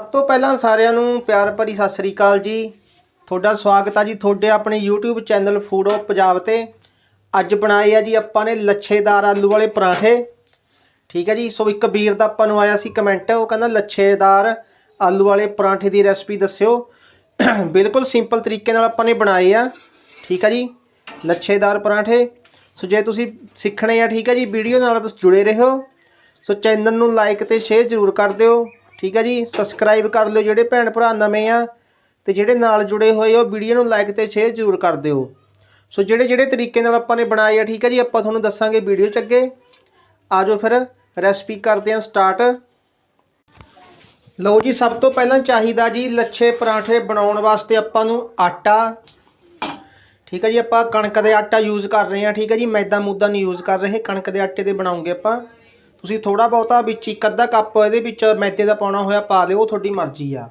ਸਭ ਤੋਂ ਪਹਿਲਾਂ ਸਾਰਿਆਂ ਨੂੰ ਪਿਆਰ ਭਰੀ ਸਤਿ ਸ੍ਰੀ ਅਕਾਲ ਜੀ। ਤੁਹਾਡਾ ਸਵਾਗਤ ਆ ਜੀ ਤੁਹਾਡੇ ਆਪਣੇ YouTube ਚੈਨਲ ਫੂਡ ਪੰਜਾਬ ਤੇ। ਅੱਜ ਬਣਾਏ ਆ ਜੀ ਆਪਾਂ ਨੇ ਲੱਛੇਦਾਰ ਆਲੂ ਵਾਲੇ ਪਰਾਂਠੇ। ਠੀਕ ਹੈ ਜੀ, ਸੋ ਇੱਕ ਵੀਰ ਦਾ ਆਪਾਂ ਨੂੰ ਆਇਆ ਸੀ ਕਮੈਂਟ ਉਹ ਕਹਿੰਦਾ ਲੱਛੇਦਾਰ ਆਲੂ ਵਾਲੇ ਪਰਾਂਠੇ ਦੀ ਰੈਸਪੀ ਦੱਸਿਓ। ਬਿਲਕੁਲ ਸਿੰਪਲ ਤਰੀਕੇ ਨਾਲ ਆਪਾਂ ਨੇ ਬਣਾਏ ਆ। ਠੀਕ ਹੈ ਜੀ, ਲੱਛੇਦਾਰ ਪਰਾਂਠੇ। ਸੋ ਜੇ ਤੁਸੀਂ ਸਿੱਖਣੇ ਆ, ਠੀਕ ਹੈ ਜੀ, ਵੀਡੀਓ ਨਾਲ ਜੁੜੇ ਰਹੋ। ਸੋ ਚੈਨਲ ਨੂੰ ਲਾਈਕ ਤੇ ਸ਼ੇਅਰ ਜ਼ਰੂਰ ਕਰ ਦਿਓ। ਠੀਕ ਹੈ ਜੀ? ਸਬਸਕ੍ਰਾਈਬ ਕਰ ਲਿਓ ਜਿਹੜੇ ਭੈਣ ਭਰਾ ਨਵੇਂ ਆ ਤੇ ਜਿਹੜੇ ਨਾਲ ਜੁੜੇ ਹੋਏ ਹੋ, ਵੀਡੀਓ ਨੂੰ ਲਾਈਕ ਤੇ ਸ਼ੇਅਰ ਜ਼ਰੂਰ ਕਰ ਦਿਓ। ਸੋ ਜਿਹੜੇ ਜਿਹੜੇ ਤਰੀਕੇ ਨਾਲ ਆਪਾਂ ਨੇ ਬਣਾਏ ਆ, ਠੀਕ ਹੈ ਜੀ? ਆਪਾਂ ਤੁਹਾਨੂੰ ਦੱਸਾਂਗੇ ਵੀਡੀਓ ਚ ਅੱਗੇ। ਆਜੋ ਫਿਰ ਰੈਸਪੀ ਕਰਦੇ ਹਾਂ ਸਟਾਰਟ ਲਓ ਜੀ, ਸਭ ਤੋਂ ਪਹਿਲਾਂ ਚਾਹੀਦਾ ਜੀ ਲੱਛੇ ਪਰਾਂਠੇ ਬਣਾਉਣ ਵਾਸਤੇ ਆਪਾਂ ਨੂੰ ਆਟਾ। ਠੀਕ ਹੈ ਜੀ? ਆਪਾਂ ਕਣਕ ਦੇ ਆਟਾ ਯੂਜ਼ ਕਰ ਰਹੇ ਹਾਂ, ਠੀਕ ਹੈ ਜੀ? ਮੈਦਾ ਮੂਦਾ ਨਹੀਂ ਯੂਜ਼ ਕਰ ਰਹੇ, ਕਣਕ ਦੇ ਆਟੇ ਦੇ ਬਣਾਉਂਗੇ ਆਪਾਂ। ਤੁਸੀਂ ਥੋੜਾ ਬਹੁਤਾ ਵਿੱਚ ਇੱਕ ਅੱਧਾ ਕੱਪ ਇਹਦੇ ਵਿੱਚ ਮੈਦੇ ਦਾ ਪਾਉਣਾ ਹੋਇਆ, ਪਾ ਦਿਓ ਉਹ ਤੁਹਾਡੀ ਮਰਜ਼ੀ ਆ।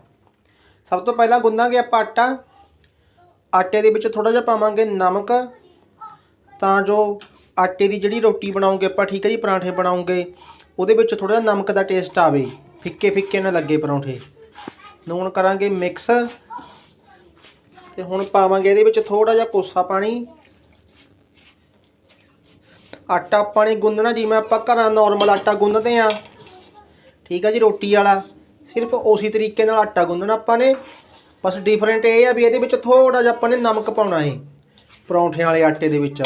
ਸਭ ਤੋਂ ਪਹਿਲਾਂ ਗੁੰਨਾਂਗੇ ਆਪਾਂ ਆਟਾ। ਆਟੇ ਦੇ ਵਿੱਚ ਥੋੜਾ ਜਿਹਾ ਪਾਵਾਂਗੇ ਨਮਕ। ਤਾਂ ਜੋ ਆਟੇ ਦੀ ਜਿਹੜੀ ਰੋਟੀ ਬਣਾਉਂਗੇ, ਆਪਾਂ ਠੀਕ ਹੈ ਜੀ, ਪਰਾਂਠੇ ਬਣਾਉਂਗੇ, ਉਹਦੇ ਵਿੱਚ ਥੋੜਾ ਜਿਹਾ ਨਮਕ ਦਾ ਟੇਸਟ ਆਵੇ। ਫਿੱਕੇ ਫਿੱਕੇ ਨਾ ਲੱਗੇ ਪਰੌਂਠੇ। ਨੂਣ ਕਰਾਂਗੇ ਮਿਕਸ। ਤੇ ਹੁਣ ਪਾਵਾਂਗੇ ਇਹਦੇ ਵਿੱਚ ਥੋੜਾ ਜਿਹਾ ਕੋਸਾ ਪਾਣੀ। ਆਟਾ ਆਪਾਂ ਨੇ ਗੁੰਨਣਾ ਜਿਵੇਂ ਆਪਾਂ ਘਰਾਂ ਨਾਰਮਲ ਆਟਾ ਗੁੰਨਦੇ ਆ ਠੀਕ ਆ ਜੀ, ਰੋਟੀ ਵਾਲਾ। ਸਿਰਫ ਉਸੇ ਤਰੀਕੇ ਨਾਲ ਆਟਾ ਗੁੰਨਣਾ ਆਪਾਂ ਨੇ। ਬਸ ਡਿਫਰੈਂਟ ਇਹ ਆ ਵੀ ਇਹਦੇ ਵਿੱਚ ਥੋੜਾ ਜਿਹਾ ਆਪਾਂ ਨੇ ਨਮਕ ਪਾਉਣਾ ਹੈ ਪਰੌਂਠਿਆਂ ਵਾਲੇ ਆਟੇ ਦੇ ਵਿੱਚ।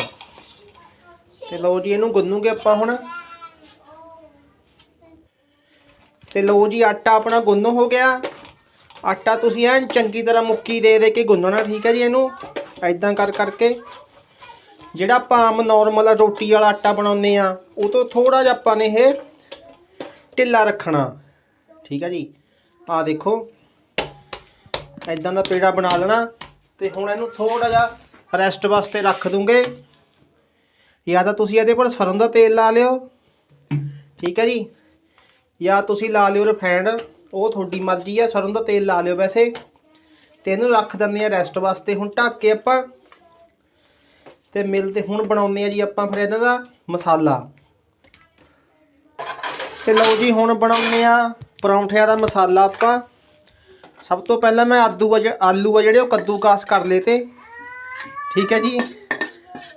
ਤੇ ਲਓ ਜੀ, ਇਹਨੂੰ ਗੁੰਨੂਗੇ ਆਪਾਂ ਹੁਣ। ਤੇ ਲਓ ਜੀ, ਆਟਾ ਆਪਣਾ ਗੁੰਨ ਹੋ ਗਿਆ। ਆਟਾ ਤੁਸੀਂ ਐਨ ਚੰਗੀ ਤਰ੍ਹਾਂ ਮੁੱਕੀ ਦੇ ਦੇ ਕੇ ਗੁੰਨਣਾ, ਠੀਕ ਹੈ ਜੀ ਇਹਨੂੰ। ਐਦਾਂ ਕਰ ਕਰਕੇ। ਜਿਹੜਾ ਆਪਾਂ ਆਮ ਨਾਰਮਲ ਰੋਟੀ ਵਾਲਾ ਆਟਾ ਬਣਾਉਂਦੇ ਆ, ਉਹ ਤੋਂ ਥੋੜਾ ਜਿਹਾ ਆਪਾਂ ਨੇ ਇਹ ਢਿੱਲਾ ਰੱਖਣਾ। ਠੀਕ ਹੈ ਜੀ? ਆ ਦੇਖੋ। ਐਦਾਂ ਦਾ ਪੇੜਾ ਬਣਾ ਲੈਣਾ ਤੇ ਹੁਣ ਇਹਨੂੰ ਥੋੜਾ ਜਿਹਾ ਰੈਸਟ ਵਾਸਤੇ ਰੱਖ ਦੂੰਗੇ। ਜਾਂ ਤਾਂ ਤੁਸੀਂ ਇਹਦੇ ਪਰ ਸਰੋਂ ਦਾ ਤੇਲ ਲਾ ਲਿਓ। ਠੀਕ ਹੈ ਜੀ? ਜਾਂ ਤੁਸੀਂ ਲਾ ਲਿਓ ਰਿਫਾਈਂਡ ਉਹ ਤੁਹਾਡੀ ਮਰਜ਼ੀ ਆ, ਸਰੋਂ ਦਾ ਤੇਲ ਲਾ ਲਿਓ ਵੈਸੇ। ਤੇ ਇਹਨੂੰ ਰੱਖ ਦਿੰਦੇ ਆ ਰੈਸਟ ਵਾਸਤੇ। ਹੁਣ ਢੱਕ ਕੇ ਆਪਾਂ ਤੇ ਮਿਲਦੇ ਹੁਣ ਬਣਾਉਂਦੇ ਆ ਜੀ ਆਪਾਂ ਫਿਰ ਇਹਨਾਂ ਦਾ ਮਸਾਲਾ। ਤੇ ਲਓ ਜੀ ਹੁਣ ਬਣਾਉਂਦੇ ਆ ਪਰੌਂਠਿਆਂ ਦਾ ਮਸਾਲਾ ਆਪਾਂ। ਸਭ ਤੋਂ ਪਹਿਲਾਂ ਮੈਂ ਆਦੂ ਆ ਆਲੂ ਆ ਜਿਹੜੇ ਉਹ ਕੱਦੂਕਾਸ ਕਰ ਲਏ ਤੇ। ਠੀਕ ਹੈ ਜੀ।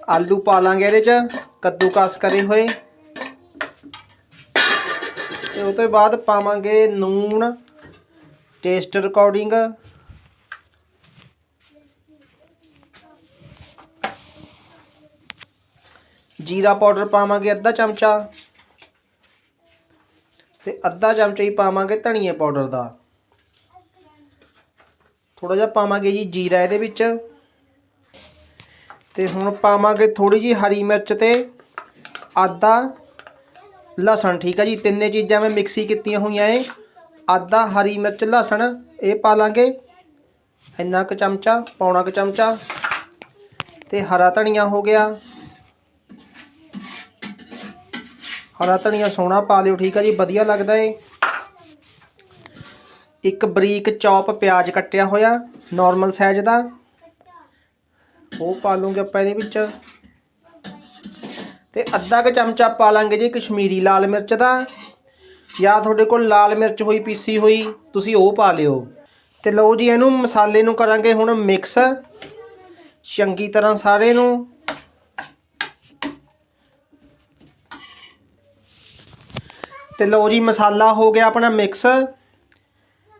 ਆਲੂ ਪਾ ਲਾਂਗੇ ਇਹਦੇ ਚ, ਕੱਦੂਕਾਸ ਕਰੇ ਹੋਏ। ਤੇ ਉਹ ਤੋਂ ਬਾਅਦ ਪਾਵਾਂਗੇ ਨੂਣ ਟੇਸਟ ਰਿਕਾਰਡਿੰਗ ਜੀਰਾ ਪਾਊਡਰ ਪਾਵਾਂਗੇ, ਅੱਧਾ ਚਮਚਾ। ਤੇ ਅੱਧਾ ਚਮਚਾ ਹੀ ਪਾਵਾਂਗੇ ਧਨੀਏ ਪਾਊਡਰ ਦਾ। ਥੋੜਾ ਜਿਹਾ ਪਾਵਾਂਗੇ ਜੀ ਜੀਰਾ ਇਹਦੇ ਵਿੱਚ। ਤੇ ਹੁਣ ਪਾਵਾਂਗੇ ਥੋੜੀ ਜੀ ਹਰੀ ਮਿਰਚ ਤੇ ਆਦਾ ਲਸਣ, ਠੀਕ ਹੈ ਜੀ? ਤਿੰਨੇ ਚੀਜ਼ਾਂ ਮੈਂ ਮਿਕਸੀ ਕੀਤੀਆਂ ਹੋਈਆਂ ਏ। ਆਦਾ ਹਰੀ ਮਿਰਚ, ਲਸਣ ਇਹ ਪਾ ਲਾਂਗੇ। ਇੰਨਾ ਕੁ ਚਮਚਾ, ਪੌਣਾ ਕੁ ਚਮਚਾ। ਤੇ ਹਰਾ ਧਨੀਆ ਹੋ ਗਿਆ। ਹਰਾ ਧਨੀਆ ਸੋਹਣਾ ਪਾ ਲਿਓ ਠੀਕ ਆ ਜੀ, ਵਧੀਆ ਲੱਗਦਾ ਏ। ਇੱਕ ਬਰੀਕ ਚੌਪ ਪਿਆਜ਼ ਕੱਟਿਆ ਹੋਇਆ ਨਾਰਮਲ ਸਾਈਜ਼ ਦਾ। ਉਹ ਪਾ ਲੂੰਗੇ ਆਪਾਂ ਇਹਦੇ ਵਿੱਚ। ਤੇ ਅੱਧਾ ਕੁ ਚਮਚਾ ਪਾ ਲਾਂਗੇ ਜੀ ਕਸ਼ਮੀਰੀ ਲਾਲ ਮਿਰਚ ਦਾ। ਜਾਂ ਤੁਹਾਡੇ ਕੋਲ ਲਾਲ ਮਿਰਚ ਹੋਈ, ਪੀਸੀ ਹੋਈ, ਤੁਸੀਂ ਉਹ ਪਾ ਲਿਓ। ਤੇ ਲਓ ਜੀ, ਇਹਨੂੰ ਮਸਾਲੇ ਨੂੰ ਕਰਾਂਗੇ ਹੁਣ ਮਿਕਸ ਚੰਗੀ ਤਰ੍ਹਾਂ ਸਾਰੇ ਨੂੰ। ਤੇ ਲਓ ਜੀ ਮਸਾਲਾ ਹੋ ਗਿਆ ਆਪਣਾ ਮਿਕਸ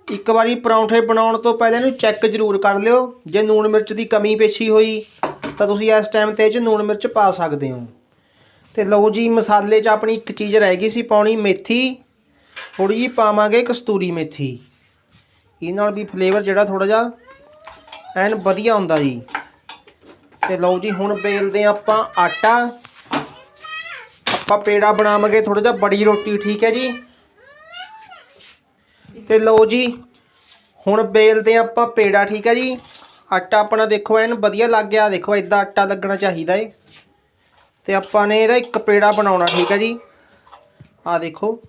ਇੱਕ ਵਾਰੀ ਪਰੌਂਠੇ ਬਣਾਉਣ ਤੋਂ ਪਹਿਲਾਂ ਇਹਨੂੰ ਚੈੱਕ ਜ਼ਰੂਰ ਕਰ ਲਿਓ। ਜੇ ਨੂਣ ਮਿਰਚ ਦੀ ਕਮੀ ਪੇਸ਼ੀ ਹੋਈ, ਤਾਂ ਤੁਸੀਂ ਇਸ ਟਾਈਮ ਤੇ ਇਹ 'ਚ ਨੂਣ ਮਿਰਚ ਪਾ ਸਕਦੇ ਹੋ। ਤੇ ਲਓ ਜੀ ਮਸਾਲੇ 'ਚ ਆਪਣੀ ਇੱਕ ਚੀਜ਼ ਰਹਿ ਗਈ ਸੀ ਪਾਉਣੀ ਮੇਥੀ। ਥੋੜੀ ਜੀ ਪਾਵਾਂਗੇ ਕਸਤੂਰੀ ਮੇਥੀ। ਇਹ ਨਾਲ ਵੀ ਫਲੇਵਰ ਜਿਹੜਾ ਥੋੜਾ ਜਿਹਾ ਐਨ ਵਧੀਆ ਹੁੰਦਾ ਜੀ। ਤੇ ਲਓ ਜੀ ਹੁਣ ਬੇਲਦੇ ਹਾਂ ਆਪਾਂ ਆਟਾ। ਆਪਾਂ ਪੇੜਾ ਬਣਾਵਾਂਗੇ ਥੋੜਾ ਜਿਹਾ ਬੜੀ ਰੋਟੀ, ਠੀਕ ਹੈ ਜੀ? ਤੇ ਲਓ ਜੀ, ਹੁਣ ਬੇਲਦੇ ਹਾਂ ਆਪਾਂ ਪੇੜਾ, ਠੀਕ ਹੈ ਜੀ? ਆਟਾ ਆਪਣਾ ਦੇਖੋ, ਐਨ ਵਧੀਆ ਲੱਗ ਗਿਆ। ਦੇਖੋ ਇਦਾਂ ਆਟਾ ਲੱਗਣਾ ਚਾਹੀਦਾ ਏ। ਤੇ ਆਪਾਂ ਨੇ ਇਹਦਾ ਇੱਕ ਪੇੜਾ ਬਣਾਉਣਾ, ਠੀਕ ਹੈ ਜੀ? ਆ ਦੇਖੋ।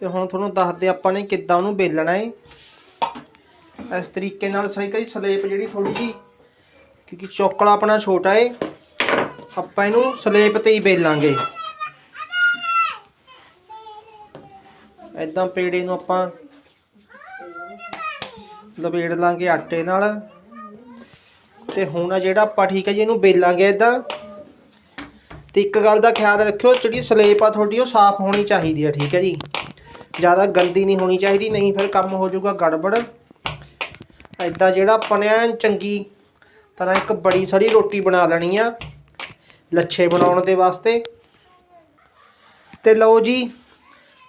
ਤੇ ਹੁਣ ਤੁਹਾਨੂੰ ਦੱਸਦੇ ਆਪਾਂ ਨੇ ਕਿੱਦਾਂ ਉਹਨੂੰ ਬੇਲਣਾ ਏ। ਇਸ ਤਰੀਕੇ ਨਾਲ ਸਹੀ ਕਰੀ ਸਲੇਪ ਜਿਹੜੀ ਥੋੜੀ ਜੀ ਕਿਉਂਕਿ ਚੌਕਲਾ ਆਪਣਾ ਛੋਟਾ ਏ। ਆਪਾਂ ਇਹਨੂੰ ਸਲੇਪ ਤੇ ਹੀ ਬੇਲਾਂਗੇ ਇਦਾਂ ਪੇੜੇ ਨੂੰ ਆਪਾਂ ਲਪੇੜ ਲਾਂਗੇ ਆਟੇ ਨਾਲ। ਤੇ ਹੁਣ ਆ ਜਿਹੜਾ ਆਪਾਂ ਠੀਕ ਹੈ ਜੀ, ਇਹਨੂੰ ਬੇਲਾਂਗੇ ਇਦਾਂ ਤੇ ਇੱਕ ਗੱਲ ਦਾ ਖਿਆਲ ਰੱਖਿਓ, ਜਿਹੜੀ ਸਲੇਪ ਆ ਤੁਹਾਡੀ, ਉਹ ਸਾਫ਼ ਹੋਣੀ ਚਾਹੀਦੀ ਆ, ਠੀਕ ਹੈ ਜੀ। ਜ਼ਿਆਦਾ ਗੰਦੀ ਨਹੀਂ ਹੋਣੀ ਚਾਹੀਦੀ, ਨਹੀਂ ਫਿਰ ਕੰਮ ਹੋ ਜਾਊਗਾ, ਗੜਬੜ। ਐਦਾਂ ਜਿਹੜਾ ਆਪਾਂ ਨੇ ਚੰਗੀ ਤਰ੍ਹਾਂ ਇੱਕ ਬੜੀ ਸਾਰੀ ਰੋਟੀ ਬਣਾ ਲੈਣੀ ਆ। ਲੱਛੇ ਬਣਾਉਣ ਦੇ ਵਾਸਤੇ। ਤੇ ਲਓ ਜੀ,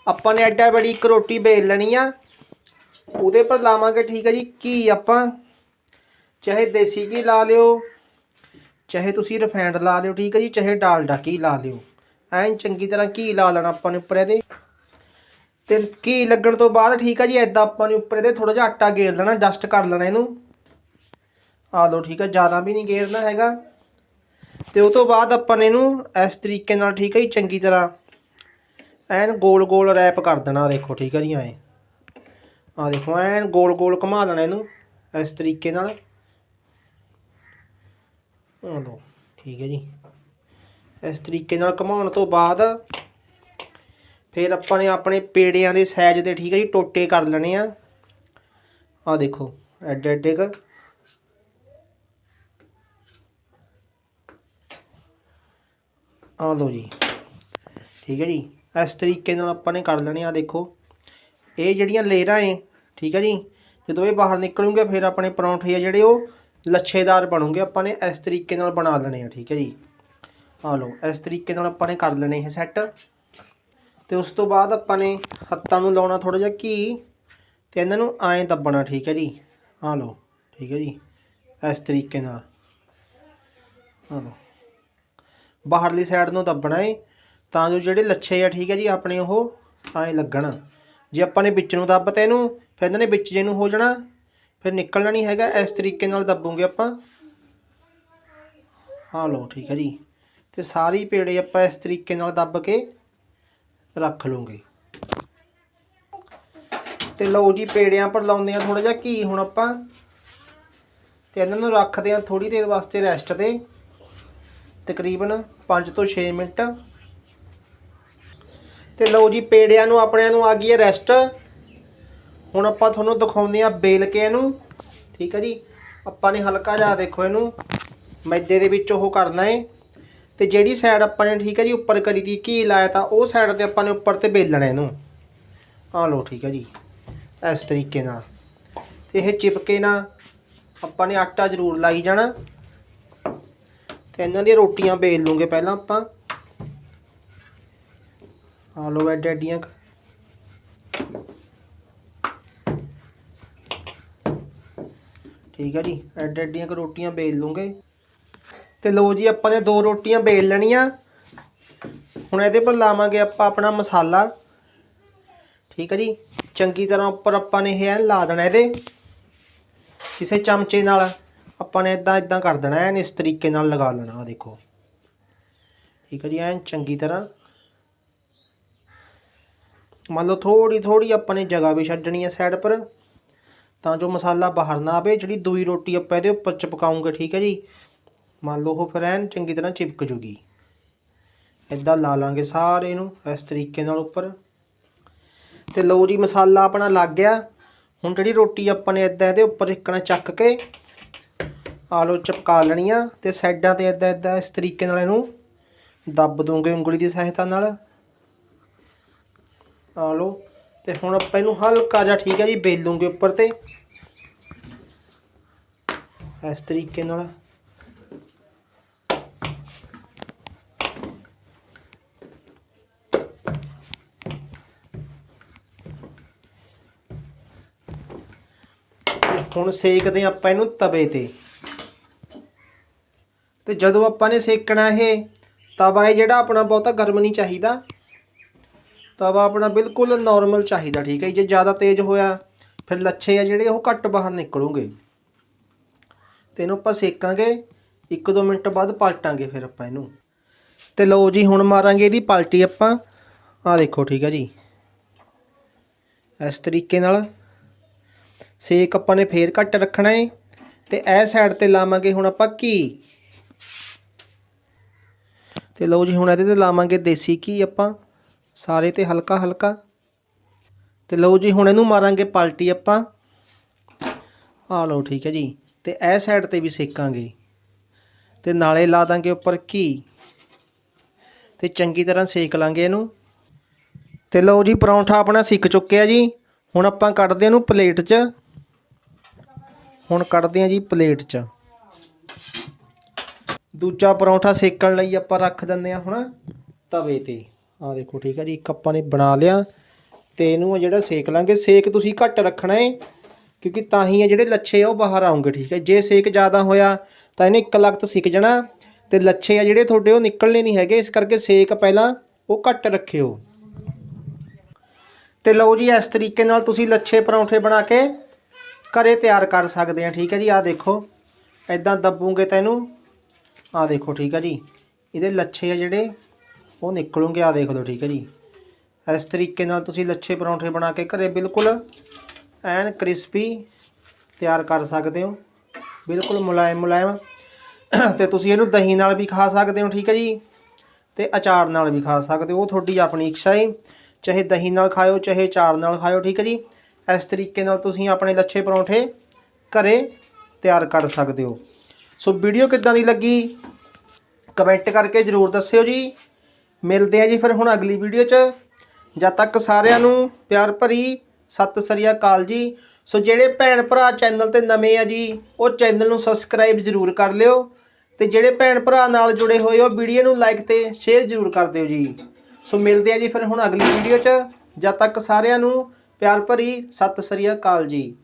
ਆਪਾਂ ਨੇ ਐਡਾ ਬੜੀ ਇੱਕ ਰੋਟੀ ਵੇਲ ਲੈਣੀ ਆ। ਉਹਦੇ ਪਰ ਲਾਵਾਂਗੇ, ਠੀਕ ਹੈ ਜੀ, ਘੀ ਆਪਾਂ। ਚਾਹੇ ਦੇਸੀ ਘੀ ਲਾ ਲਿਓ, ਚਾਹੇ ਤੁਸੀਂ ਰਿਫਾਈਂਡ ਲਾ ਲਿਓ, ਠੀਕ ਹੈ ਜੀ, ਚਾਹੇ ਡਾਲਡਾ ਘੀ ਲਾ ਲਿਓ। ਐਂ ਚੰਗੀ ਤਰ੍ਹਾਂ ਘੀ ਲਾ ਲੈਣਾ ਆਪਾਂ ਨੇ ਉੱਪਰ ਇਹਦੇ। ਤੇ ਘੀ ਲੱਗਣ ਤੋਂ ਬਾਅਦ, ਠੀਕ ਹੈ ਜੀ ਐਦਾਂ ਆਪਾਂ ਨੇ ਉੱਪਰ ਇਹਦੇ ਥੋੜਾ ਜਿਹਾ ਆਟਾ ਗੇਰ ਲੈਣਾ ਡਸਟ ਕਰ ਲੈਣਾ ਇਹਨੂੰ। ਆ ਲਓ, ਠੀਕ ਹੈ ਜ਼ਿਆਦਾ ਵੀ ਨਹੀਂ ਗੇਰਨਾ ਹੈਗਾ। ਤੇ ਉਹ ਤੋਂ ਬਾਅਦ ਆਪਾਂ ਨੇ ਇਹਨੂੰ ਇਸ ਤਰੀਕੇ ਨਾਲ ਠੀਕ ਹੈ ਜੀ, ਚੰਗੀ ਤਰ੍ਹਾਂ ਐਨ ਗੋਲ ਗੋਲ ਰੈਪ ਕਰ ਦੇਣਾ ਦੇਖੋ ਠੀਕ ਹੈ ਜੀ, ਐ। ਆ ਦੇਖੋ, ਐਨ ਗੋਲ ਗੋਲ ਘੁਮਾ ਲੈਣਾ ਇਹਨੂੰ ਇਸ ਤਰੀਕੇ ਨਾਲ। ਆ ਲਓ, ਠੀਕ ਹੈ ਜੀ। ਇਸ ਤਰੀਕੇ ਨਾਲ ਘੁਮਾਉਣ ਤੋਂ ਬਾਅਦ ਫਿਰ ਆਪਾਂ ਨੇ ਆਪਣੇ ਪੇੜਿਆਂ ਦੇ ਸਾਈਜ਼ ਦੇ ਠੀਕ ਹੈ ਜੀ, ਟੋਟੇ ਕਰ ਲੈਣੇ ਆ। ਆ ਦੇਖੋ, ਐਡੇ ਐਡੇ ਕ ਆ ਲਓ ਜੀ। ਠੀਕ ਹੈ ਜੀ। ਇਸ ਤਰੀਕੇ ਨਾਲ ਆਪਾਂ ਨੇ ਕਰ ਲੈਣੇ ਆ ਦੇਖੋ। ਇਹ ਜਿਹੜੀਆਂ ਲੇਅਰਾਂ ਏ, ਠੀਕ ਹੈ ਜੀ। ਜਦੋਂ ਇਹ ਬਾਹਰ ਨਿਕਲੂਗੇ, ਫਿਰ ਆਪਣੇ ਪਰੌਂਠੇ ਆ ਜਿਹੜੇ ਉਹ ਲੱਛੇਦਾਰ ਬਣੂਗੇ। ਆਪਾਂ ਨੇ ਇਸ ਤਰੀਕੇ ਨਾਲ ਬਣਾ ਲੈਣੇ ਆ, ਠੀਕ ਹੈ ਜੀ। ਆ ਲਓ, ਇਸ ਤਰੀਕੇ ਨਾਲ ਆਪਾਂ ਨੇ ਕਰ ਲੈਣੇ ਇਹ ਸੈੱਟ। ਤੇ ਉਸ ਤੋਂ ਬਾਅਦ ਆਪਾਂ ਨੇ ਹੱਥਾਂ ਨੂੰ ਲਾਉਣਾ ਥੋੜਾ ਜਿਹਾ ਘੀ ਤੇ ਇਹਨਾਂ ਨੂੰ ਐਂ ਦੱਬਣਾ, ਠੀਕ ਹੈ ਜੀ। ਆ ਲਓ, ਠੀਕ ਹੈ ਜੀ। ਇਸ ਤਰੀਕੇ ਨਾਲ। ਆ ਲਓ। ਬਾਹਰਲੀ ਸਾਈਡ ਨੂੰ ਦੱਬਣਾ ਏ, ਤਾਂ ਜੋ ਜਿਹੜੇ ਲੱਛੇ ਆ, ਠੀਕ ਹੈ ਜੀ, ਆਪਣੇ ਉਹ ਐਂ ਲੱਗਣ। ਜੇ ਆਪਾਂ ਨੇ ਵਿੱਚ ਨੂੰ ਦੱਬਤਾ ਇਹਨੂੰ, ਫਿਰ ਇਹਨਾਂ ਨੇ ਵਿੱਚ ਜੇ ਨੂੰ ਹੋ ਜਾਣਾ, ਫਿਰ ਨਿਕਲਣਾ ਨਹੀਂ ਹੈਗਾ, ਇਸ ਤਰੀਕੇ ਨਾਲ ਦੱਬੂਗੇ ਆਪਾਂ। ਹਾਂ ਲਓ, ਠੀਕ ਹੈ ਜੀ। ਤੇ ਸਾਰੀ ਪੇੜੇ ਆਪਾਂ ਇਸ ਤਰੀਕੇ ਨਾਲ ਦੱਬ ਕੇ ਰੱਖ ਲਵਾਂਗੇ। ਤੇ ਲਓ ਜੀ, ਪੇੜਿਆਂ ਪਰ ਲਾਉਂਦੇ ਆ ਥੋੜਾ ਜਿਹਾ ਘੀ ਹੁਣ ਆਪਾਂ। ਤੇ ਇਹਨਾਂ ਨੂੰ ਰੱਖਦੇ ਆ ਥੋੜੀ ਦੇਰ ਵਾਸਤੇ ਰੈਸਟ ਤੇ। ਤਕਰੀਬਨ 5 ਤੋਂ 6 ਮਿੰਟ। ਤੇ ਲਓ ਜੀ, ਪੇੜਿਆਂ ਨੂੰ, ਆਪਣਿਆਂ ਨੂੰ ਆ ਗਈ ਹੈ ਰੈਸਟ ਹੁਣ ਆਪਾਂ ਤੁਹਾਨੂੰ ਦਿਖਾਉਂਦੇ ਆ ਬੇਲ ਕੇ ਇਹਨੂੰ ਠੀਕ ਹੈ ਜੀ, ਆਪਾਂ ਨੇ ਹਲਕਾ ਜਿਹਾ ਦੇਖੋ ਇਹਨੂੰ, ਮੈਦੇ ਦੇ ਵਿੱਚ ਉਹ ਕਰਨਾ ਹੈ। ਤੇ ਜਿਹੜੀ ਸਾਈਡ ਆਪਾਂ ਨੇ, ਠੀਕ ਹੈ ਜੀ, ਉੱਪਰ ਕਰੀ ਦੀ, ਘੀ ਲਾਇਆ ਤਾਂ ਉਹ ਸਾਈਡ ਤੇ ਆਪਾਂ ਨੇ ਉੱਪਰ ਤੇ ਬੇਲਣਾ ਇਹਨੂੰ। ਆ ਲਓ, ਠੀਕ ਹੈ ਜੀ, ਇਸ ਤਰੀਕੇ ਨਾਲ। ਤੇ ਇਹ ਚਿਪਕੇ ਨਾ ਆਪਾਂ ਨੇ ਆਟਾ ਜ਼ਰੂਰ ਲਾਈ ਜਾਣਾ। ਤੇ ਇਹਨਾਂ ਦੀਆਂ ਰੋਟੀਆਂ ਵੇਲ ਲੂਗੇ ਪਹਿਲਾਂ ਆਪਾਂ। ਆ ਲਓ ਐਡ ਐਡੀਆਂ ਠੀਕ ਹੈ ਜੀ ਐਡ ਐਡੀਆਂ ਕੁ ਰੋਟੀਆਂ ਵੇਲ ਲੂਗੇ। ਤੇ ਲਓ ਜੀ, ਆਪਾਂ ਨੇ ਦੋ ਰੋਟੀਆਂ ਵੇਲ ਲੈਣੀਆਂ। ਹੁਣ ਇਹਦੇ ਪਰ ਲਾਵਾਂਗੇ ਆਪਾਂ ਆਪਣਾ ਮਸਾਲਾ। ਠੀਕ ਹੈ ਜੀ, ਚੰਗੀ ਤਰ੍ਹਾਂ ਉੱਪਰ ਆਪਾਂ ਨੇ ਇਹ ਲਾ ਦੇਣਾ ਇਹਦੇ। ਕਿਸੇ ਚਮਚੇ ਨਾਲ। ਆਪਾਂ ਨੇ ਇਦਾਂ ਇਦਾਂ ਕਰ ਦੇਣਾ, ਐਨ ਇਸ ਤਰੀਕੇ ਨਾਲ ਲਗਾ ਲੈਣਾ ਆ ਦੇਖੋ। ਠੀਕ ਹੈ ਜੀ, ਐਨ ਚੰਗੀ ਤਰ੍ਹਾਂ। ਮੰਨ ਲਓ ਥੋੜੀ ਥੋੜੀ ਆਪਾਂ ਨੇ ਜਗ੍ਹਾ ਵੀ ਛੱਡਣੀ ਹੈ ਸਾਈਡ ਪਰ, ਤਾਂ ਜੋ ਮਸਾਲਾ ਬਾਹਰ ਨਾ ਆਵੇ, ਜਿਹੜੀ ਦੂਈ ਰੋਟੀ ਆਪਾਂ ਇਹਦੇ ਉੱਪਰ ਚਪਕਾਉਂਗੇ, ਠੀਕ ਹੈ ਜੀ। ਮੰਨ ਲਓ ਉਹ ਫਿਰ ਐਨ ਚੰਗੀ ਤਰ੍ਹਾਂ ਚਿਪਕ ਜੂਗੀ। ਇਦਾਂ ਲਾ ਲਾਂਗੇ ਸਾਰੇ ਨੂੰ ਇਸ ਤਰੀਕੇ ਨਾਲ ਉੱਪਰ। ਤੇ ਲਓ ਜੀ, ਮਸਾਲਾ ਆਪਣਾ ਲੱਗ ਗਿਆ। ਹੁਣ ਜਿਹੜੀ ਰੋਟੀ ਆਪਾਂ ਨੇ ਇਦਾਂ ਇਹਦੇ ਉੱਪਰ ਇੱਕਣਾ ਚੱਕ ਕੇ ਆ ਲਓ, ਚਪਕਾ ਲੈਣੀ ਤੇ ਸਾਈਡਾਂ ਤੇ ਇਦਾਂ ਇਦਾਂ ਇਸ ਤਰੀਕੇ ਨਾਲ ਇਹਨੂੰ ਦੱਬ ਦੂੰਗੇ ਉਂਗਲੀ ਦੀ ਸਹਾਇਤਾ ਨਾਲ। ਆ ਲਓ, ਤੇ ਹੁਣ ਆਪਾਂ ਇਹਨੂੰ ਹਲਕਾ ਜਿਹਾ ਠੀਕ ਹੈ ਜੀ ਬੇਲੂਗੇ ਉੱਪਰ ਤੇ। ਇਸ ਤਰੀਕੇ ਨਾਲ। ਹੁਣ ਸੇਕਦੇ ਹਾਂ ਆਪਾਂ ਇਹਨੂੰ ਤਵੇ ਤੇ। ਤੇ ਜਦੋਂ ਆਪਾਂ ਨੇ ਸੇਕਣਾ ਇਹ ਤਵਾ ਇਹ ਜਿਹੜਾ ਆਪਣਾ ਬਹੁਤਾ ਗਰਮ ਨਹੀਂ ਚਾਹੀਦਾ। ਤਵਾ ਆਪਣਾ ਬਿਲਕੁਲ ਨਾਰਮਲ ਚਾਹੀਦਾ, ਠੀਕ ਹੈ ਜੀ। ਜੇ ਜ਼ਿਆਦਾ ਤੇਜ਼ ਹੋਇਆ, ਫਿਰ ਲੱਛੇ ਆ ਜਿਹੜੇ, ਉਹ ਘੱਟ ਬਾਹਰ ਨਿਕਲੂਗੇ। ਤੇ ਇਹਨੂੰ ਆਪਾਂ ਸੇਕਾਂਗੇ 1-2 ਮਿੰਟ ਬਾਅਦ ਪਲਟਾਂਗੇ ਫਿਰ ਆਪਾਂ ਇਹਨੂੰ। ਤੇ ਲਓ ਜੀ, ਹੁਣ ਮਾਰਾਂਗੇ ਇਹਦੀ ਪਲਟੀ ਆਪਾਂ। ਆ ਦੇਖੋ, ਠੀਕ ਹੈ ਜੀ? ਇਸ ਤਰੀਕੇ ਨਾਲ। ਸੇਕ ਆਪਾਂ ਨੇ ਫੇਰ ਘੱਟ ਰੱਖਣਾ ਹੈ ਤੇ ਇਹ ਸਾਈਡ ਤੇ ਲਾਵਾਂਗੇ ਹੁਣ ਆਪਾਂ ਘੀ। ਤੇ ਲਓ ਜੀ, ਹੁਣ ਇਹਦੇ ਤੇ ਲਾਵਾਂਗੇ ਦੇਸੀ ਘੀ ਆਪਾਂ, ਸਾਰੇ ਤੇ ਹਲਕਾ ਹਲਕਾ। ਤੇ ਲਓ ਜੀ, ਹੁਣ ਇਹਨੂੰ ਮਾਰਾਂਗੇ ਪਲਟੀ ਆਪਾਂ। ਆ ਲਓ, ਠੀਕ ਹੈ ਜੀ। ਤੇ ਇਹ ਸਾਈਡ ਤੇ ਵੀ ਸੇਕਾਂਗੇ। ਤੇ ਨਾਲੇ ਲਾ ਦਾਂਗੇ ਉੱਪਰ ਘੀ। ਤੇ ਚੰਗੀ ਤਰ੍ਹਾਂ ਸੇਕ ਲਾਂਗੇ ਇਹਨੂੰ। ਤੇ ਲਓ ਜੀ, ਪਰੌਂਠਾ ਆਪਣਾ ਸਿੱਕ ਚੁੱਕਿਆ ਜੀ। ਹੁਣ ਆਪਾਂ ਕੱਢਦੇ ਇਹਨੂੰ ਪਲੇਟ 'ਚ। ਹੁਣ ਕੱਢਦੇ ਹਾਂ ਜੀ ਪਲੇਟ 'ਚ। ਦੂਜਾ ਪਰੌਂਠਾ ਸੇਕਣ ਲਈ ਆਪਾਂ ਰੱਖ ਦਿੰਦੇ ਹਾਂ ਹੁਣ ਤਵੇ ਤੇ। ਆਹ ਦੇਖੋ, ਠੀਕ ਹੈ ਜੀ, ਇੱਕ ਆਪਾਂ ਨੇ ਬਣਾ ਲਿਆ ਤੇ ਇਹਨੂੰ ਜਿਹੜਾ ਸੇਕ ਲਾਂਗੇ, ਸੇਕ ਤੁਸੀਂ ਘੱਟ ਰੱਖਣਾ ਹੈ ਕਿਉਂਕਿ ਤਾਂ ਹੀ ਇਹ ਜਿਹੜੇ ਲੱਛੇ ਆ ਉਹ ਬਾਹਰ ਆਉਂਗੇ, ਠੀਕ ਹੈ ਜੇ। ਸੇਕ ਜ਼ਿਆਦਾ ਹੋਇਆ ਤਾਂ ਇਹਨੇ ਇੱਕ ਲਗਤ ਸਿੱਕ ਜਾਣਾ ਤੇ ਲੱਛੇ ਆ ਜਿਹੜੇ ਤੁਹਾਡੇ ਉਹ ਨਿਕਲਣੇ ਨਹੀਂ ਹੈਗੇ, ਇਸ ਕਰਕੇ ਸੇਕ ਪਹਿਲਾਂ ਉਹ ਘੱਟ ਰੱਖਿਓ। ਤੇ ਲਓ ਜੀ, ਇਸ ਤਰੀਕੇ ਨਾਲ ਤੁਸੀਂ ਲੱਛੇ ਪਰੌਂਠੇ ਬਣਾ ਕੇ ਘਰੇ ਤਿਆਰ ਕਰ ਸਕਦੇ ਆ, ਠੀਕ ਹੈ ਜੀ। ਆਹ ਦੇਖੋ ਐਦਾਂ ਦੱਬੂਗੇ ਤਾਂ ਇਹਨੂੰ ਆਹ ਦੇਖੋ, ਠੀਕ ਹੈ ਜੀ। ਇਹਦੇ ਲੱਛੇ ਆ ਜਿਹੜੇ, ਉਹ ਨਿਕਲੂਗੇ, ਆਹ ਦੇਖ ਲਓ, ਠੀਕ ਹੈ ਜੀ। ਇਸ ਤਰੀਕੇ ਨਾਲ ਤੁਸੀਂ ਲੱਛੇ ਪਰੌਂਠੇ ਬਣਾ ਕੇ ਘਰੇ ਬਿਲਕੁਲ ਐਨ ਕ੍ਰਿਸਪੀ ਤਿਆਰ ਕਰ ਸਕਦੇ ਹੋ। ਬਿਲਕੁਲ ਮੁਲਾਇਮ ਮੁਲਾਇਮ। ਤੇ ਤੁਸੀਂ ਇਹਨੂੰ ਦਹੀਂ ਨਾਲ ਵੀ ਖਾ ਸਕਦੇ ਹੋ, ਠੀਕ ਹੈ ਜੀ। ਤੇ ਅਚਾਰ ਨਾਲ ਵੀ ਖਾ ਸਕਦੇ ਹੋ, ਉਹ ਤੁਹਾਡੀ ਆਪਣੀ ਇੱਛਾ ਹੈ ਚਾਹੇ ਦਹੀਂ ਨਾਲ ਖਾਓ ਚਾਹੇ ਅਚਾਰ ਨਾਲ ਖਾਓ ਠੀਕ ਹੈ ਜੀ। ਇਸ ਤਰੀਕੇ ਨਾਲ ਤੁਸੀਂ ਆਪਣੇ ਲੱਛੇ ਪਰੌਂਠੇ ਘਰੇ ਤਿਆਰ ਕਰ ਸਕਦੇ ਹੋ। ਸੋ ਵੀਡੀਓ ਕਿੱਦਾਂ ਦੀ ਲੱਗੀ? ਕਮੈਂਟ ਕਰਕੇ ਜਰੂਰ ਦੱਸਿਓ ਜੀ। ਮਿਲਦੇ ਆ ਜੀ ਫਿਰ ਹੁਣ ਅਗਲੀ ਵੀਡੀਓ 'ਚ। ਜਦ ਤੱਕ ਸਾਰਿਆਂ ਨੂੰ ਪਿਆਰ ਭਰੀ ਸਤਿ ਸ੍ਰੀ ਅਕਾਲ ਜੀ। ਸੋ ਜਿਹੜੇ ਭੈਣ ਭਰਾ ਚੈਨਲ ਤੇ ਨਵੇਂ ਆ ਜੀ, ਉਹ ਚੈਨਲ ਨੂੰ ਸਬਸਕ੍ਰਾਈਬ ਜਰੂਰ ਕਰ ਲਿਓ। ਤੇ ਜਿਹੜੇ ਭੈਣ ਭਰਾ ਨਾਲ ਜੁੜੇ ਹੋਏ ਹੋ, ਵੀਡੀਓ ਨੂੰ ਲਾਈਕ ਤੇ ਸ਼ੇਅਰ ਜਰੂਰ ਕਰ ਦਿਓ ਜੀ। ਸੋ ਮਿਲਦੇ ਆ ਜੀ ਫਿਰ ਹੁਣ ਅਗਲੀ ਵੀਡੀਓ 'ਚ। ਜਦ ਤੱਕ ਸਾਰਿਆਂ ਨੂੰ ਪਿਆਰ ਭਰੀ ਸਤਿ ਸ੍ਰੀ ਅਕਾਲ ਜੀ।